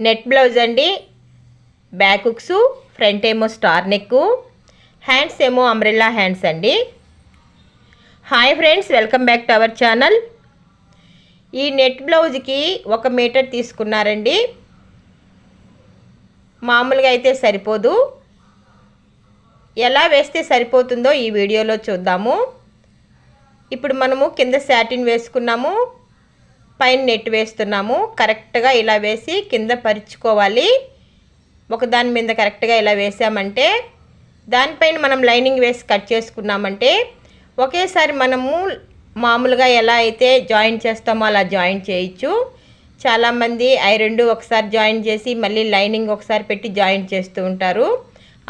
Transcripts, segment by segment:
Net blouse అండి. Back hooks front ఏమో star neck hands ఏమో అంబ్రెల్లా హ్యాండ్స్ అండి. Hi friends welcome back to our channel ఈ net బ్లౌజ్కి ఒక మీటర్ తీసుకున్నారండి. మామూలుగా అయితే సరిపోదు. ఎలా వేస్తే సరిపోతుందో ఈ వీడియోలో చూద్దాము. ఇప్పుడు మనము కింద శాటిన్ వేసుకున్నాము. పైన నెట్ వేస్తున్నాము. కరెక్ట్గా ఇలా వేసి కింద పరుచుకోవాలి. ఒక దాని మీద కరెక్ట్గా ఇలా వేసామంటే దానిపైన మనం లైనింగ్ వేసి కట్ చేసుకున్నామంటే ఒకేసారి మనము మామూలుగా ఎలా అయితే జాయిన్ చేస్తామో అలా జాయిన్ చేయొచ్చు. చాలామంది ఐ రెండు ఒకసారి జాయిన్ చేసి మళ్ళీ లైనింగ్ ఒకసారి పెట్టి జాయిన్ చేస్తూ ఉంటారు.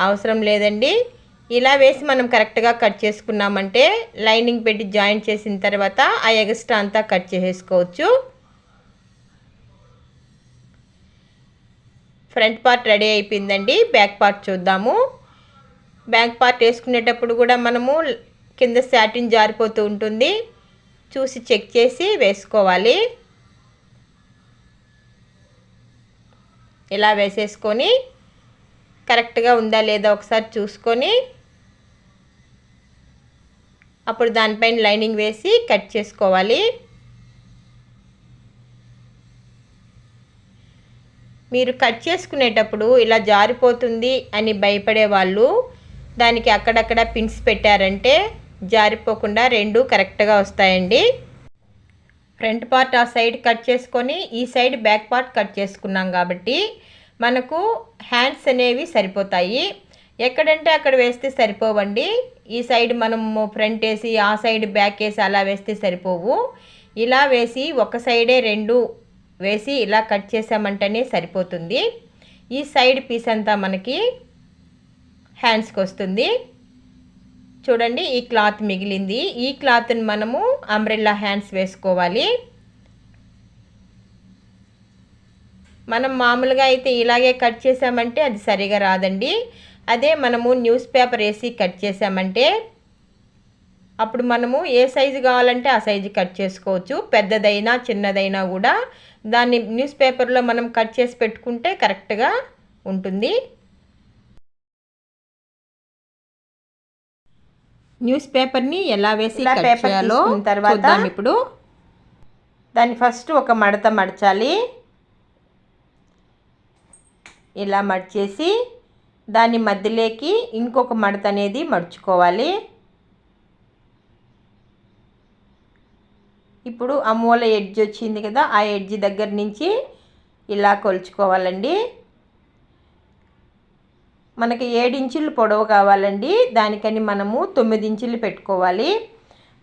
అవసరం లేదండి. ఇలా వేసి మనం కరెక్ట్గా కట్ చేసుకున్నామంటే లైనింగ్ పెట్టి జాయిన్ చేసిన తర్వాత ఆ ఎగస్ట్రా అంతా కట్ చేసేసుకోవచ్చు. ఫ్రంట్ పార్ట్ రెడీ అయిపోయిందండి. బ్యాక్ పార్ట్ చూద్దాము. బ్యాక్ పార్ట్ వేసుకునేటప్పుడు కూడా మనము కింద శాటిన్ జారిపోతూ ఉంటుంది. చూసి చెక్ చేసి వేసుకోవాలి. ఇలా వేసేసుకొని కరెక్ట్గా ఉందా లేదా ఒకసారి చూసుకొని అప్పుడు దానిపైన లైనింగ్ వేసి కట్ చేసుకోవాలి. మీరు కట్ చేసుకునేటప్పుడు ఇలా జారిపోతుంది అని భయపడే వాళ్ళు దానికి అక్కడక్కడ పిన్స్ పెట్టారంటే జారిపోకుండా రెండు కరెక్ట్గా వస్తాయండి. ఫ్రంట్ పార్ట్ ఆ సైడ్ కట్ చేసుకొని ఈ సైడ్ బ్యాక్ పార్ట్ కట్ చేసుకున్నాం కాబట్టి మనకు హ్యాండ్స్ అనేవి సరిపోతాయి. ఎక్కడంటే అక్కడ వేస్తే సరిపోవండి. ఈ సైడ్ మనము ఫ్రంట్ వేసి ఆ సైడ్ బ్యాక్ వేసి అలా వేస్తే సరిపోవు. ఇలా వేసి ఒక సైడే రెండు వేసి ఇలా కట్ చేసామంటేనే సరిపోతుంది. ఈ సైడ్ పీస్ అంతా మనకి హ్యాండ్స్కి వస్తుంది. చూడండి ఈ క్లాత్ మిగిలింది. ఈ క్లాత్ని మనము అంబ్రెల్లా హ్యాండ్స్ వేసుకోవాలి. మనం మామూలుగా అయితే ఇలాగే కట్ చేసామంటే అది సరిగా రాదండి. అదే మనము న్యూస్ పేపర్ వేసి కట్ చేసామంటే అప్పుడు మనము ఏ సైజు కావాలంటే ఆ సైజు కట్ చేసుకోవచ్చు. పెద్దదైనా చిన్నదైనా కూడా దాన్ని న్యూస్ పేపర్లో మనం కట్ చేసి పెట్టుకుంటే కరెక్ట్గా ఉంటుంది. న్యూస్ పేపర్ని ఎలా వేసి కట్ చేయాలో తర్వాత ఇప్పుడు. దాన్ని ఫస్ట్ ఒక మడత మడచాలి. ఇలా మడిచేసి దాని మధ్యలోకి ఇంకొక మడత అనేది మడుచుకోవాలి. ఇప్పుడు ఆ మూల ఎడ్జ్ వచ్చింది కదా ఆ ఎడ్జ్ దగ్గర నుంచి ఇలా కొలుచుకోవాలండి. మనకి ఏడించులు పొడవు కావాలండి దానికని మనము తొమ్మిది ఇంచులు పెట్టుకోవాలి.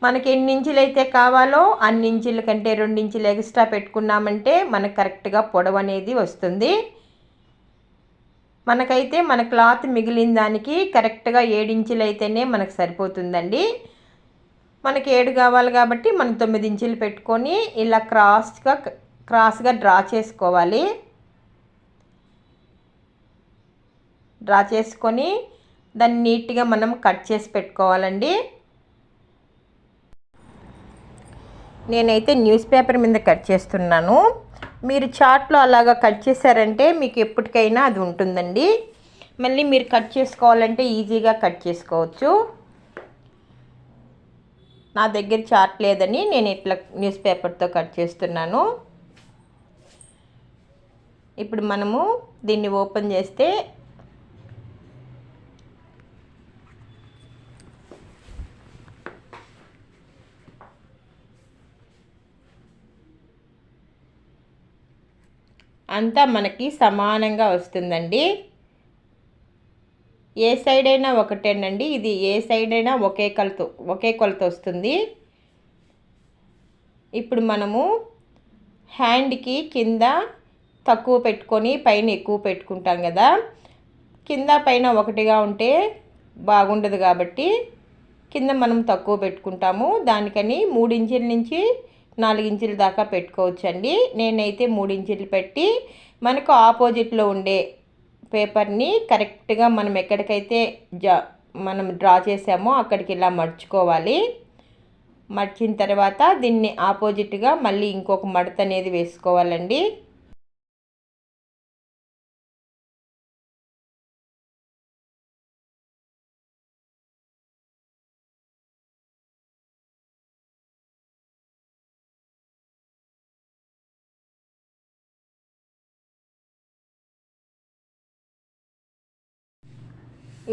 మనకి ఎన్ని ఇంచులు అయితే కావాలో అన్ని ఇంచుల కంటే రెండు ఇంచులు ఎక్స్ట్రా పెట్టుకున్నామంటే మనకు కరెక్ట్గా పొడవు అనేది వస్తుంది. మనకైతే మన క్లాత్ మిగిలిన దానికి కరెక్ట్గా ఏడించులు అయితేనే మనకు సరిపోతుందండి. మనకి ఏడు కావాలి కాబట్టి మనం తొమ్మిది ఇంచులు పెట్టుకొని ఇలా క్రాస్గా క్రాస్గా డ్రా చేసుకోవాలి. డ్రా చేసుకొని దాన్ని నీట్గా మనం కట్ చేసి పెట్టుకోవాలండి. నేనైతే న్యూస్ పేపర్ మీద కట్ చేస్తున్నాను. మీరు చాట్లో అలాగా కట్ చేశారంటే మీకు ఎప్పటికైనా అది ఉంటుందండి. మళ్ళీ మీరు కట్ చేసుకోవాలంటే ఈజీగా కట్ చేసుకోవచ్చు. నా దగ్గర చాట్ లేదని నేను ఇట్లా న్యూస్ పేపర్తో కట్ చేస్తున్నాను. ఇప్పుడు మనము దీన్ని ఓపెన్ చేస్తే అంతా మనకి సమానంగా వస్తుందండి. ఏ సైడ్ అయినా ఒకటేనండి. ఇది ఏ సైడ్ అయినా ఒకే కొలత ఒకే కొలత వస్తుంది. ఇప్పుడు మనము హ్యాండ్కి కింద తక్కువ పెట్టుకొని పైన ఎక్కువ పెట్టుకుంటాం కదా. కింద పైన ఒకటిగా ఉంటే బాగుండదు కాబట్టి కింద మనం తక్కువ పెట్టుకుంటాము. దానికని మూడించుల నుంచి నాలుగు ఇంచుల దాకా పెట్టుకోవచ్చండి. నేనైతే మూడు ఇంచులు పెట్టి మనకు ఆపోజిట్లో ఉండే పేపర్ని కరెక్ట్గా మనం ఎక్కడికైతే జా మనం డ్రా చేసామో అక్కడికి ఇలా మడుచుకోవాలి మర్చిన తర్వాత దీన్ని ఆపోజిట్గా మళ్ళీ ఇంకొక మడత అనేది వేసుకోవాలండి.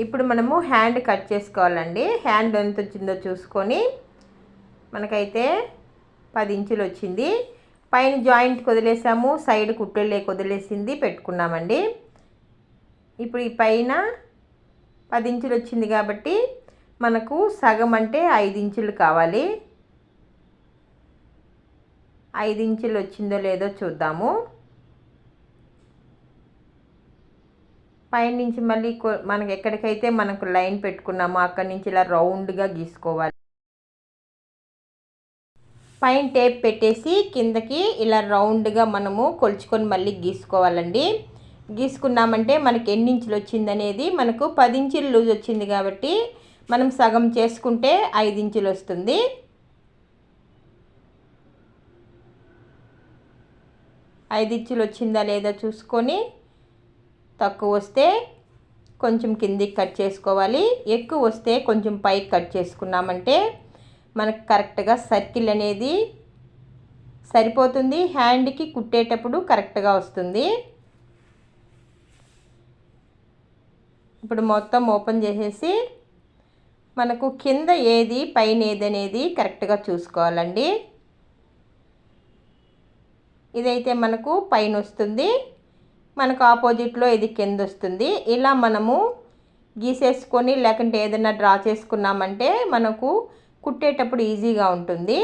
ఇప్పుడు మనము హ్యాండ్ కట్ చేసుకోవాలండి. హ్యాండ్ ఎంత వచ్చిందో చూసుకొని మనకైతే పది ఇంచులు వచ్చింది. పైన జాయింట్ వదిలేసాము సైడ్ కుట్టెలే వదిలేసింది పెట్టుకున్నామండి. ఇప్పుడు ఈ పైన పది ఇంచులు వచ్చింది కాబట్టి మనకు సగం అంటే ఐదు ఇంచులు కావాలి. ఐదు ఇంచులు వచ్చిందో లేదో చూద్దాము. పైనుంచి మళ్ళీ మనకి ఎక్కడికైతే మనకు లైన్ పెట్టుకున్నామో అక్కడి నుంచి ఇలా రౌండ్గా గీసుకోవాలి. పైన టేప్ పెట్టేసి కిందకి ఇలా రౌండ్గా మనము కొలుచుకొని మళ్ళీ గీసుకోవాలండి. గీసుకున్నామంటే మనకి ఎన్ని ఇంచులు వచ్చిందనేది మనకు పది ఇంచులు లూజ్ వచ్చింది కాబట్టి మనం సగం చేసుకుంటే ఐదు ఇంచులు వస్తుంది. ఐదు ఇంచులు వచ్చిందా లేదా చూసుకొని తక్కువ వస్తే కొంచెం కిందికి కట్ చేసుకోవాలి. ఎక్కువ వస్తే కొంచెం పైకి కట్ చేసుకున్నామంటే మనకు కరెక్ట్గా సర్కిల్ అనేది సరిపోతుంది. హ్యాండ్కి కుట్టేటప్పుడు కరెక్ట్గా వస్తుంది. ఇప్పుడు మొత్తం ఓపెన్ చేసేసి మనకు కింద ఏది పైన ఏది అనేది కరెక్ట్గా చూసుకోవాలండి. ఇదైతే మనకు పైన వస్తుంది. మనకు ఆపోజిట్లో ఇది కింద వస్తుంది ఇలా మనము గీసేసుకొని లేకుంటే ఏదైనా డ్రా చేసుకున్నామంటే మనకు కుట్టేటప్పుడు ఈజీగా ఉంటుంది.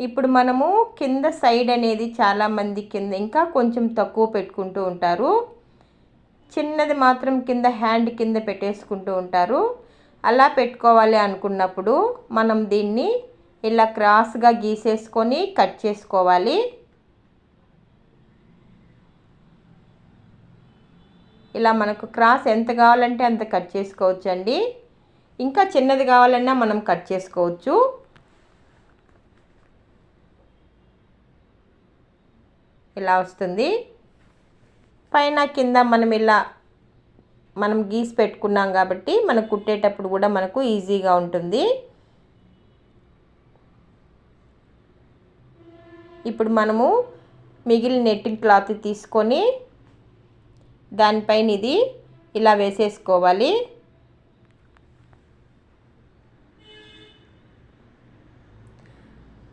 ఇప్పుడు మనము కింద సైడ్ అనేది చాలామంది కింద ఇంకా కొంచెం తక్కువ పెట్టుకుంటూ ఉంటారు. చిన్నది మాత్రం కింద హ్యాండ్ కింద పెట్టేసుకుంటూ ఉంటారు. అలా పెట్టుకోవాలి అనుకున్నప్పుడు మనం దీన్ని ఇలా క్రాస్గా గీసేసుకొని కట్ చేసుకోవాలి. ఇలా మనకు క్రాస్ ఎంత కావాలంటే అంత కట్ చేసుకోవచ్చు అండి ఇంకా చిన్నది కావాలన్నా మనం కట్ చేసుకోవచ్చు. ఇలా వస్తుంది. పైన కింద మనం ఇలా మనం గీసి పెట్టుకున్నాం కాబట్టి మనం కుట్టేటప్పుడు కూడా మనకు ఈజీగా ఉంటుంది. ఇప్పుడు మనము మిగిలిన నెట్టింగ్ క్లాత్ తీసుకొని దానిపైన ఇది ఇలా వేసేసుకోవాలి.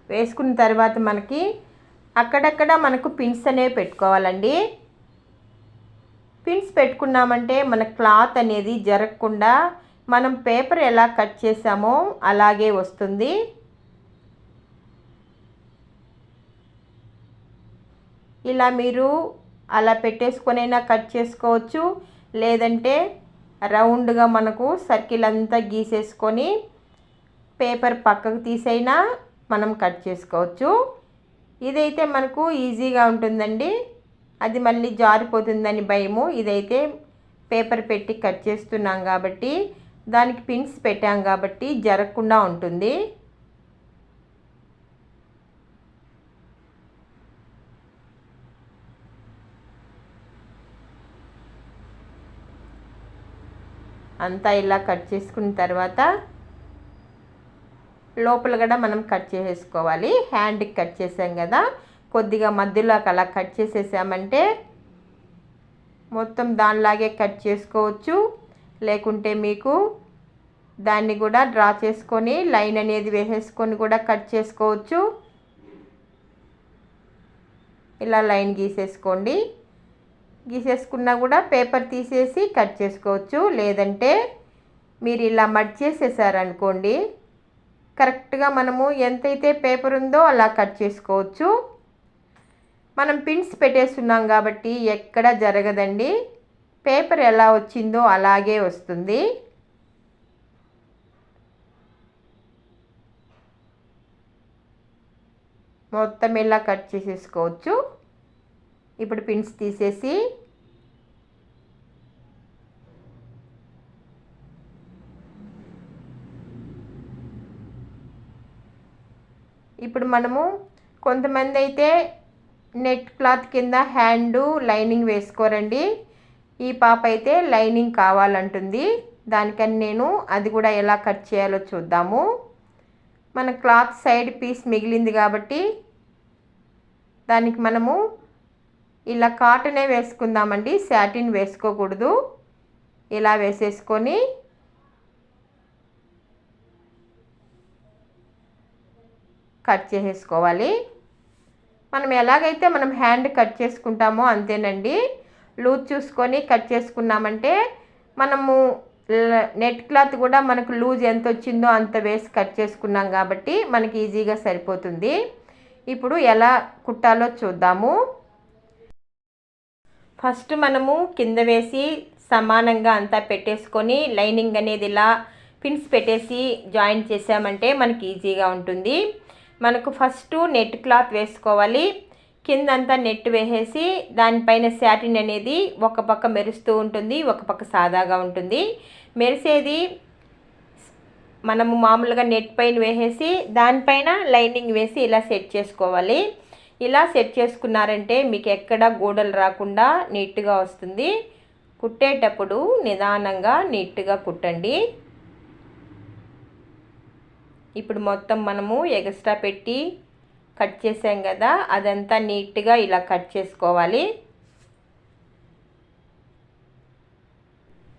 వేసుకున్న తర్వాత మనకి అక్కడక్కడ మనకు పిన్స్ అనేవి పెట్టుకోవాలండి. పిన్స్ పెట్టుకున్నామంటే మన క్లాత్ అనేది జరగకుండా మనం పేపర్ ఎలా కట్ చేసామో అలాగే వస్తుంది. ఇలా మీరు అలా పెట్టేసుకొనైనా కట్ చేసుకోవచ్చు. లేదంటే రౌండ్గా మనకు సర్కిల్ అంతా గీసేసుకొని పేపర్ పక్కకు తీసైనా మనం కట్ చేసుకోవచ్చు. ఇదైతే మనకు ఈజీగా ఉంటుందండి. అది మళ్ళీ జారిపోతుందని భయము. ఇదైతే పేపర్ పెట్టి కట్ చేస్తున్నాం కాబట్టి దానికి పిన్స్ పెట్టాం కాబట్టి జరగకుండా ఉంటుంది. అంతా ఇలా కట్ చేసుకున్న తర్వాత లోపల కూడా మనం కట్ చేసేసుకోవాలి. హ్యాండ్కి కట్ చేసాం కదా. కొద్దిగా మధ్యలోకి అలా కట్ చేసేసామంటే మొత్తం దానిలాగే కట్ చేసుకోవచ్చు. లేకుంటే మీకు దాన్ని కూడా డ్రా చేసుకొని లైన్ అనేది వేసేసుకొని కూడా కట్ చేసుకోవచ్చు. ఇలా లైన్ గీసేసుకోండి. గీసేసుకున్నా కూడా పేపర్ తీసేసి కట్ చేసుకోవచ్చు. లేదంటే మీరు ఇలా మడ్ చేసేసారనుకోండి కరెక్ట్గా మనము ఎంతైతే పేపర్ ఉందో అలా కట్ చేసుకోవచ్చు. మనం పిన్స్ పెట్టేస్తున్నాం కాబట్టి ఎక్కడ జరగదండి. పేపర్ ఎలా వచ్చిందో అలాగే వస్తుంది. మొత్తం ఇలా కట్ చేసేసుకోవచ్చు. ఇప్పుడు పిన్స్ తీసేసి ఇప్పుడు మనము కొంతమంది అయితే నెట్ క్లాత్ కింద హ్యాండు లైనింగ్ వేసుకోరండి. ఈ పాప అయితే లైనింగ్ కావాలంటుంది. దానికని నేను అది కూడా ఎలా కట్ చేయాలో చూద్దాము. మన క్లాత్ సైడ్ పీస్ మిగిలింది కాబట్టి దానికి మనము ఇలా కాటనే వేసుకుందామండి శాటిన్ వేసుకోకూడదు. ఇలా వేసేసుకొని కట్ చేసేసుకోవాలి. మనం ఎలాగైతే మనం హ్యాండ్ కట్ చేసుకుంటామో అంతేనండి. లూజ్ చూసుకొని కట్ చేసుకున్నామంటే మనము నెట్ క్లాత్ కూడా మనకు లూజ్ ఎంత వచ్చిందో అంత వేసి కట్ చేసుకున్నాం కాబట్టి మనకి ఈజీగా సరిపోతుంది. ఇప్పుడు ఎలా కుట్టాలో చూద్దాము. ఫస్ట్ మనము కింద వేసి సమానంగా అంతా పెట్టేసుకొని లైనింగ్ అనేది ఇలా పిన్స్ పెట్టేసి జాయిన్ చేసామంటే మనకి ఈజీగా ఉంటుంది. మనకు ఫస్ట్ నెట్ క్లాత్ వేసుకోవాలి. కిందంతా నెట్ వేసేసి దానిపైన శాటిన్ అనేది ఒక పక్క మెరుస్తూ ఉంటుంది ఒక పక్క సాదాగా ఉంటుంది. మెరిసేది మనము మామూలుగా నెట్ పైన వేసేసి దానిపైన లైనింగ్ వేసి ఇలా సెట్ చేసుకోవాలి. ఇలా సెట్ చేసుకున్నారంటే మీకు ఎక్కడ గోడలు రాకుండా నీట్గా వస్తుంది. కుట్టేటప్పుడు నిదానంగా నీట్గా కుట్టండి. ఇప్పుడు మొత్తం మనము ఎగస్ట్రా పెట్టి కట్ చేసాం కదా అదంతా నీట్గా ఇలా కట్ చేసుకోవాలి.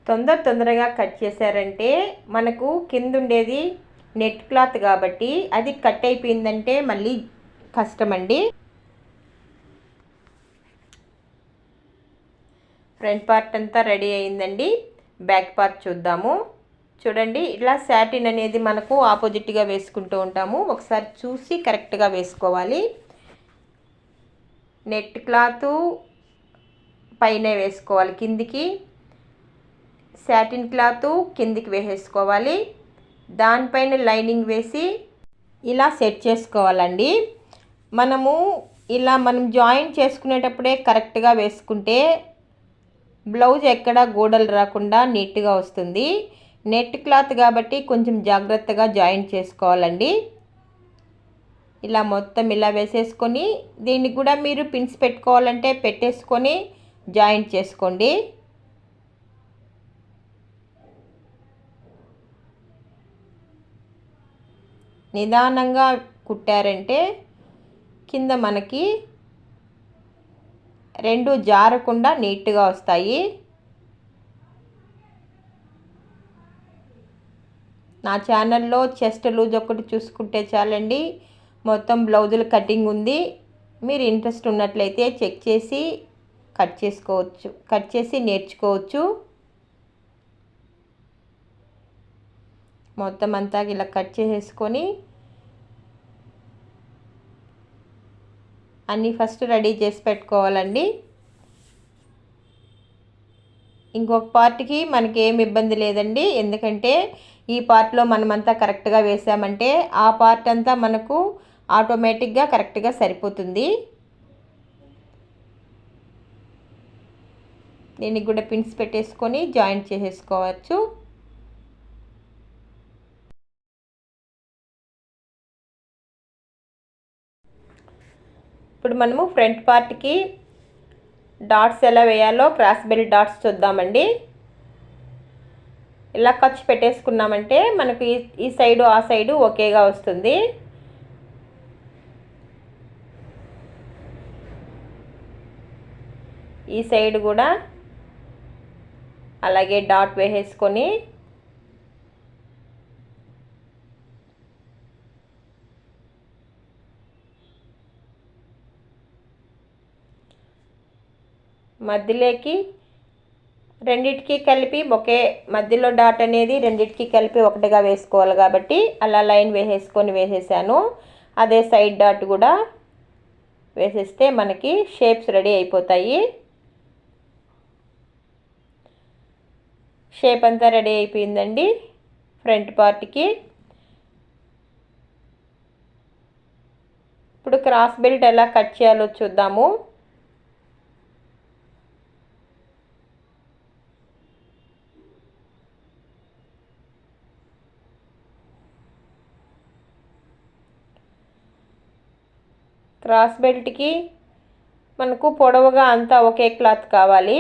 తొందర తొందరగా కట్ చేశారంటే మనకు కింద ఉండేది నెట్ క్లాత్ కాబట్టి అది కట్ అయిపోయిందంటే మళ్ళీ కష్టమండి. ఫ్రంట్ పార్ట్ అంతా రెడీ అయిందండి. బ్యాక్ పార్ట్ చూద్దాము. చూడండి ఇట్లా శాటిన్ అనేది మనకు ఆపోజిట్గా వేసుకుంటూ ఉంటాము. ఒకసారి చూసి కరెక్ట్గా వేసుకోవాలి. నెట్ క్లాత్ పైన వేసుకోవాలి కిందికి. శాటిన్ క్లాత్ కిందికి వేసేసుకోవాలి. దానిపైన లైనింగ్ వేసి ఇలా సెట్ చేసుకోవాలండి. మనము ఇలా మనం జాయిన్ చేసుకునేటప్పుడే కరెక్ట్గా వేసుకుంటే బ్లౌజ్ ఎక్కడ గోడలు రాకుండా నీట్గా వస్తుంది. నెట్ క్లాత్ కాబట్టి కొంచెం జాగ్రత్తగా జాయింట్ చేసుకోవాలండి. ఇలా మొత్తం ఇలా వేసేసుకొని దీనికి కూడా మీరు పిన్స్ పెట్టుకోవాలంటే పెట్టేసుకొని జాయింట్ చేసుకోండి. నిదానంగా కుట్టారంటే కింద మనకి రెండు జారకుండా నీట్గా వస్తాయి. నా ఛానల్లో చెస్ట్ లూజ్ ఒకటి చూసుకుంటే చాలండి. మొత్తం బ్లౌజులు కటింగ్ ఉంది. మీరు ఇంట్రెస్ట్ ఉన్నట్లయితే చెక్ చేసి కట్ చేసుకోవచ్చు కట్ చేసి నేర్చుకోవచ్చు. మొత్తం అంతా ఇలా కట్ చేసేసుకొని అన్నీ ఫస్ట్ రెడీ చేసి పెట్టుకోవాలండి. ఇంకొక పార్ట్కి మనకి ఏమి ఇబ్బంది లేదండి. ఎందుకంటే ఈ పార్ట్లో మనమంతా కరెక్ట్గా వేసామంటే ఆ పార్ట్ అంతా మనకు ఆటోమేటిక్గా కరెక్ట్గా సరిపోతుంది. దీనికి కూడా పిన్స్ పెట్టేసుకొని జాయింట్ చేసేసుకోవచ్చు. ఇప్పుడు మనము ఫ్రంట్ పార్ట్కి డాట్స్ ఎలా వేయాలో క్రాస్ బెల్ట్ డాట్స్ చూద్దామండి. ఇలా ఖర్చు పెట్టేసుకున్నామంటే మనకు ఈ ఈ సైడు ఆ సైడు ఒకేగా వస్తుంది. ఈ సైడ్ కూడా అలాగే డాట్ వేసేసుకొని మధ్యలోకి రెండిటికి కలిపి ఒకే మధ్యలో డాట్ అనేది రెండిటికి కలిపి ఒకటిగా వేసుకోవాలి కాబట్టి అలా లైన్ వేసేసుకొని వేసేసాను. అదే సైడ్ డాట్ కూడా వేసేస్తే మనకి షేప్స్ రెడీ అయిపోతాయి. షేప్ అంతా రెడీ అయిపోయిందండి ఫ్రంట్ పార్ట్కి. ఇప్పుడు క్రాస్ బెల్ట్ ఎలా కట్ చేయాలో చూద్దాము. క్రాస్ బెల్ట్కి మనకు పొడవుగా అంతా ఒకే క్లాత్ కావాలి.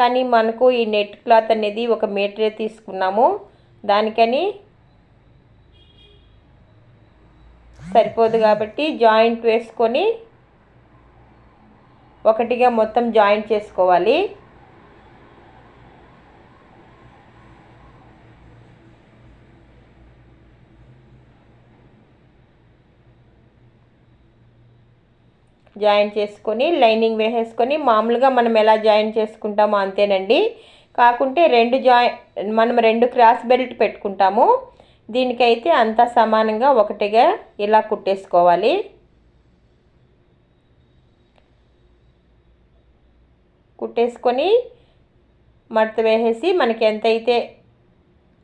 కానీ మనకు ఈ నెట్ క్లాత్ అనేది ఒక మీటరే తీసుకున్నాము. దానికని సరిపోదు కాబట్టి జాయింట్ వేసుకొని ఒకటిగా మొత్తం జాయింట్ చేసుకోవాలి. జాయిన్ చేసుకొని లైనింగ్ వేసేసుకొని మామూలుగా మనం ఎలా జాయిన్ చేసుకుంటామో అంతేనండి. కాకుంటే రెండు జాయి మనం రెండు క్రాస్ బెల్ట్ పెట్టుకుంటాము. దీనికైతే అంతా సమానంగా ఒకటిగా ఇలా కుట్టేసుకోవాలి. కుట్టేసుకొని మడత వేసేసి మనకి ఎంతైతే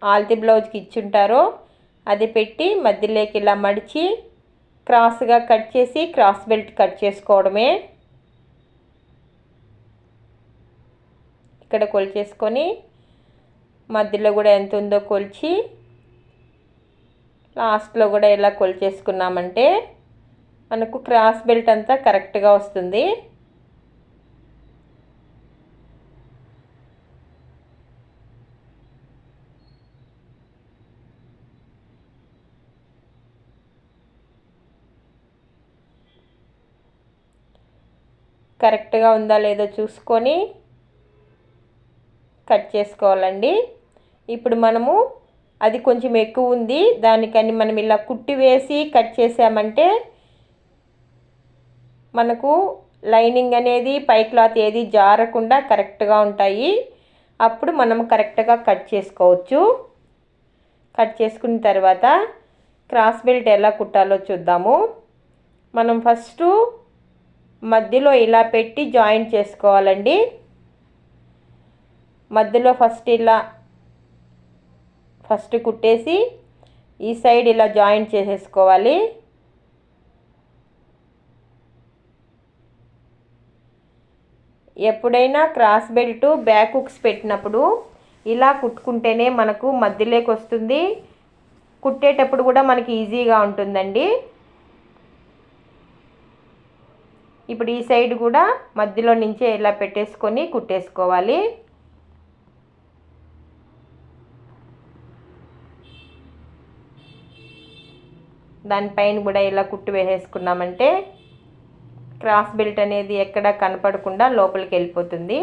ఆల్తి బ్లౌజ్కి ఇచ్చుంటారో అది పెట్టి మధ్యలోకి ఇలా మడిచి క్రాస్గా కట్ చేసి క్రాస్ బెల్ట్ కట్ చేసుకోవడమే. ఇక్కడ కొలిచేసుకొని మధ్యలో కూడా ఎంత ఉందో కొలిచి లాస్ట్లో కూడా ఇలా కొలిచేసుకున్నామంటే మనకు క్రాస్ బెల్ట్ అంతా కరెక్ట్గా వస్తుంది. కరెక్ట్గా ఉందా లేదో చూసుకొని కట్ చేసుకోవాలండి. ఇప్పుడు మనము అది కొంచెం ఎక్కువ ఉంది దానికని మనం ఇలా కుట్టి వేసి కట్ చేసామంటే మనకు లైనింగ్ అనేది పై క్లాత్ ఏది జారకుండా కరెక్ట్గా ఉంటాయి. అప్పుడు మనం కరెక్ట్గా కట్ చేసుకోవచ్చు. కట్ చేసుకున్న తర్వాత క్రాస్ బెల్ట్ ఎలా కుట్టాలో చూద్దాము. మనం ఫస్ట్ మధ్యలో ఇలా పెట్టి జాయింట్ చేసుకోవాలండి. మధ్యలో ఫస్ట్ ఇలా ఫస్ట్ కుట్టేసి ఈ సైడ్ ఇలా జాయింట్ చేసేసుకోవాలి. ఎప్పుడైనా క్రాస్ బెల్ట్ బ్యాక్ హుక్స్ పెట్టినప్పుడు ఇలా కుట్టుకుంటేనే మనకు మధ్యలోకి వస్తుంది. కుట్టేటప్పుడు కూడా మనకి ఈజీగా ఉంటుందండి. ఇప్పుడు ఈ సైడ్ కూడా మధ్యలో నుంచే ఇలా పెట్టేసుకొని కుట్టేసుకోవాలి. దానిపైన కూడా ఇలా కుట్టు వేసేసుకున్నామంటే క్రాస్ బెల్ట్ అనేది ఎక్కడ కనపడకుండా లోపలికి వెళ్ళిపోతుంది.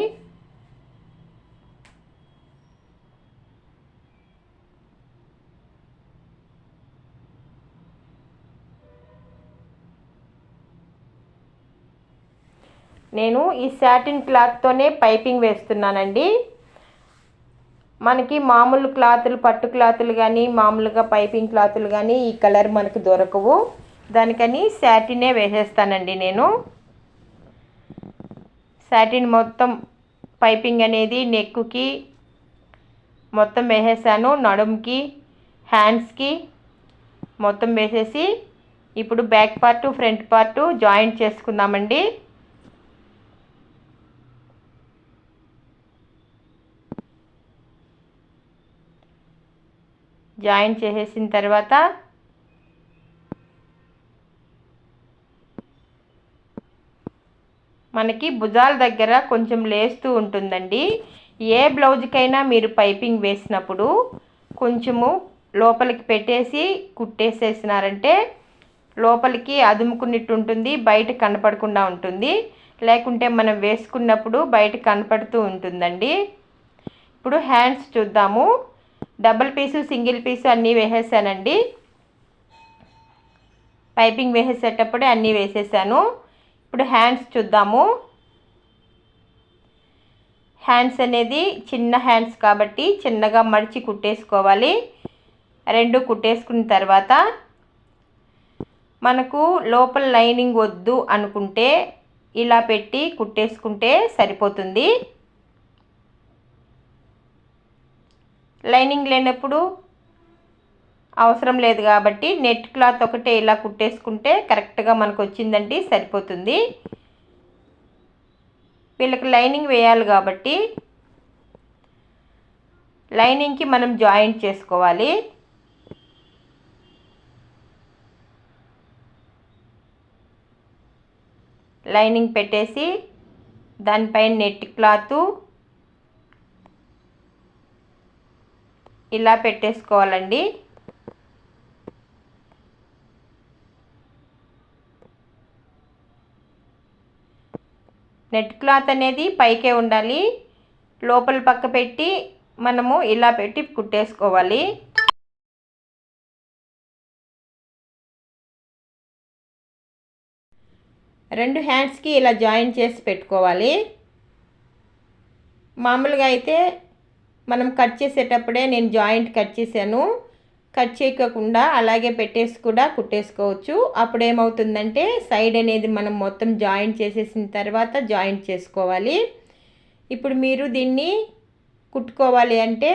నేను ఈ శాటిన్ క్లాత్తోనే పైపింగ్ వేస్తున్నానండి. మనకి మామూలు క్లాతులు పట్టు క్లాతులు కానీ మామూలుగా పైపింగ్ క్లాతులు కానీ ఈ కలర్ మనకు దొరకవు. దానికని శాటినే వేసేస్తానండి నేను. శాటిన్ మొత్తం పైపింగ్ అనేది నెక్కుకి మొత్తం వేసేసాను నడుముకి హ్యాండ్స్కి మొత్తం వేసేసి ఇప్పుడు back part front part joint చేసుకుందామండి. జాయిన్ చేసేసిన తర్వాత మనకి భుజాల దగ్గర కొంచెం లేస్తూ ఉంటుందండి. ఏ బ్లౌజ్కైనా మీరు పైపింగ్ వేసినప్పుడు కొంచెము లోపలికి పెట్టేసి కుట్టేసేసినారంటే లోపలికి అదుముకున్నట్టు ఉంటుంది బయట కనపడకుండా ఉంటుంది. లేకుంటే మనం వేసుకున్నప్పుడు బయట కనపడుతూ ఉంటుందండి. ఇప్పుడు హ్యాండ్స్ చూద్దాము. డబల్ పీసు సింగిల్ పీసు అన్నీ వేసేసానండి. పైపింగ్ వేసేసేటప్పుడే అన్నీ వేసేసాను. ఇప్పుడు హ్యాండ్స్ చూద్దాము. హ్యాండ్స్ అనేది చిన్న హ్యాండ్స్ కాబట్టి చిన్నగా మడిచి కుట్టేసుకోవాలి. రెండు కుట్టేసుకున్న తర్వాత మనకు లోపల లైనింగ్ వద్దు అనుకుంటే ఇలా పెట్టి కుట్టేసుకుంటే సరిపోతుంది. లైనింగ్ లేనప్పుడు అవసరం లేదు కాబట్టి నెట్ క్లాత్ ఒకటే ఇలా కుట్టేసుకుంటే కరెక్ట్గా మనకు వచ్చిందండి సరిపోతుంది. వీళ్ళకి లైనింగ్ వేయాలి కాబట్టి లైనింగ్కి మనం జాయింట్ చేసుకోవాలి. లైనింగ్ పెట్టేసి దానిపైన నెట్ క్లాత్ ఇలా పెట్టేసుకోవాలండి. నెట్ క్లాత్ అనేది పైకే ఉండాలి. లోపల పక్క పెట్టి మనము ఇలా పెట్టి కుట్టేసుకోవాలి. రెండు హ్యాండ్స్కి ఇలా జాయిన్ చేసి పెట్టుకోవాలి. మామూలుగా అయితే మనం కట్ చేసేటప్పుడే నేను జాయింట్ కట్ చేశాను. కట్ చేయకుండా అలాగే పెట్టేసి కూడా కుట్టేసుకోవచ్చు. అప్పుడు ఏమవుతుందంటే సైడ్ అనేది మనం మొత్తం జాయింట్ చేసేసిన తర్వాత జాయింట్ చేసుకోవాలి. ఇప్పుడు మీరు దీన్ని కుట్టుకోవాలి అంటే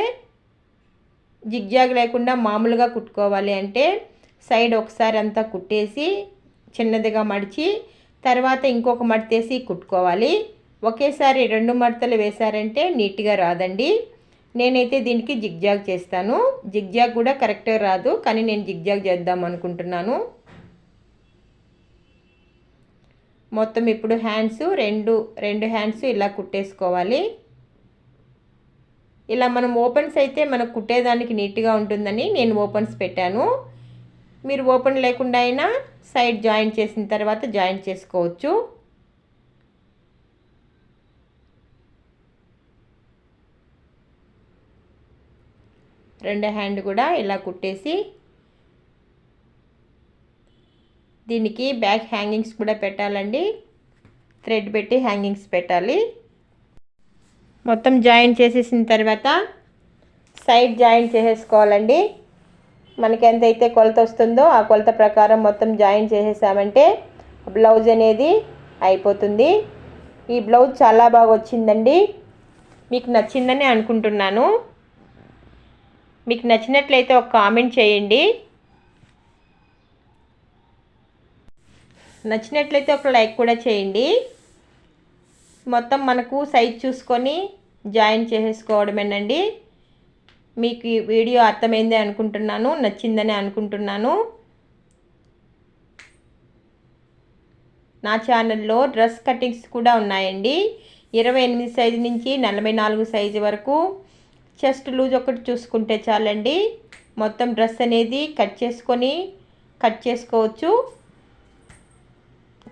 జిగ్జాగ్ లేకుండా మామూలుగా కుట్టుకోవాలి అంటే సైడ్ ఒకసారి అంతా కుట్టేసి చిన్నదిగా మడిచి తర్వాత ఇంకొక మడతేసి కుట్టుకోవాలి. ఒకేసారి రెండు మడతలు వేశారంటే నీట్గా రాదండి. నేనైతే దీనికి జిగ్జాగ్ చేస్తాను. జిగ్జాగ్ కూడా కరెక్టే రాదు కానీ నేను జిగ్జాగ్ చేద్దాం అనుకుంటున్నాను. మొత్తం ఇప్పుడు హ్యాండ్స్ రెండు రెండు హ్యాండ్స్ ఇలా కుట్టేసుకోవాలి. ఇలా మనం ఓపెన్స్ అయితే మనకు కుట్టేదానికి నీట్గా ఉంటుందని నేను ఓపెన్స్ పెట్టాను. మీరు ఓపెన్ లేకుండా అయినా సైడ్ జాయింట్ చేసిన తర్వాత జాయింట్ చేసుకోవచ్చు. రెండు హ్యాండ్ కూడా ఇలా కుట్టేసి దీనికి బ్యాక్ హ్యాంగింగ్స్ కూడా పెట్టాలండి. థ్రెడ్ పెట్టి హ్యాంగింగ్స్ పెట్టాలి. మొత్తం జాయిన్ చేసేసిన తర్వాత సైడ్ జాయిన్ చేసేసుకోవాలండి. మనకి ఎంతైతే కొలత వస్తుందో ఆ కొలత ప్రకారం మొత్తం జాయిన్ చేసేసామంటే బ్లౌజ్ అనేది అయిపోతుంది. ఈ బ్లౌజ్ చాలా బాగా వచ్చిందండి. మీకు నచ్చిందని అనుకుంటున్నాను. మీకు నచ్చినట్లయితే ఒక కామెంట్ చేయండి. నచ్చినట్లయితే ఒక లైక్ కూడా చేయండి. మొత్తం మనకు సైజ్ చూసుకొని జాయిన్ చేసేసుకోవడమేనండి మీకు ఈ వీడియో అర్థమైంది అనుకుంటున్నాను నచ్చిందని అనుకుంటున్నాను. నా ఛానల్లో డ్రెస్ కటింగ్స్ కూడా ఉన్నాయండి. ఇరవై ఎనిమిది సైజు నుంచి నలభై నాలుగు సైజు వరకు చెస్ట్ లూజ్ ఒకటి చూసుకుంటే చాలండి. మొత్తం డ్రెస్ అనేది కట్ చేసుకొని కట్ చేసుకోవచ్చు.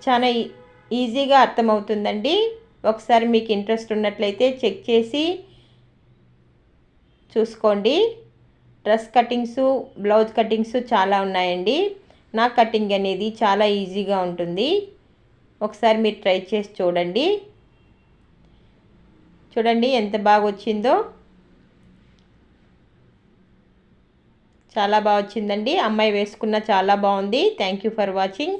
చాలా ఈజీగా అర్థమవుతుందండి. ఒకసారి మీకు ఇంట్రెస్ట్ ఉన్నట్లయితే చెక్ చేసి చూసుకోండి. డ్రెస్ కటింగ్స్ బ్లౌజ్ కటింగ్స్ చాలా ఉన్నాయండి. నా కటింగ్ అనేది చాలా ఈజీగా ఉంటుంది. ఒకసారి మీరు ట్రై చేసి చూడండి. చూడండి ఎంత బాగా వచ్చిందో చాలా బాగా వచ్చిందండి. అమ్మాయి వేసుకున్న చాలా బాగుంది. Thank you for watching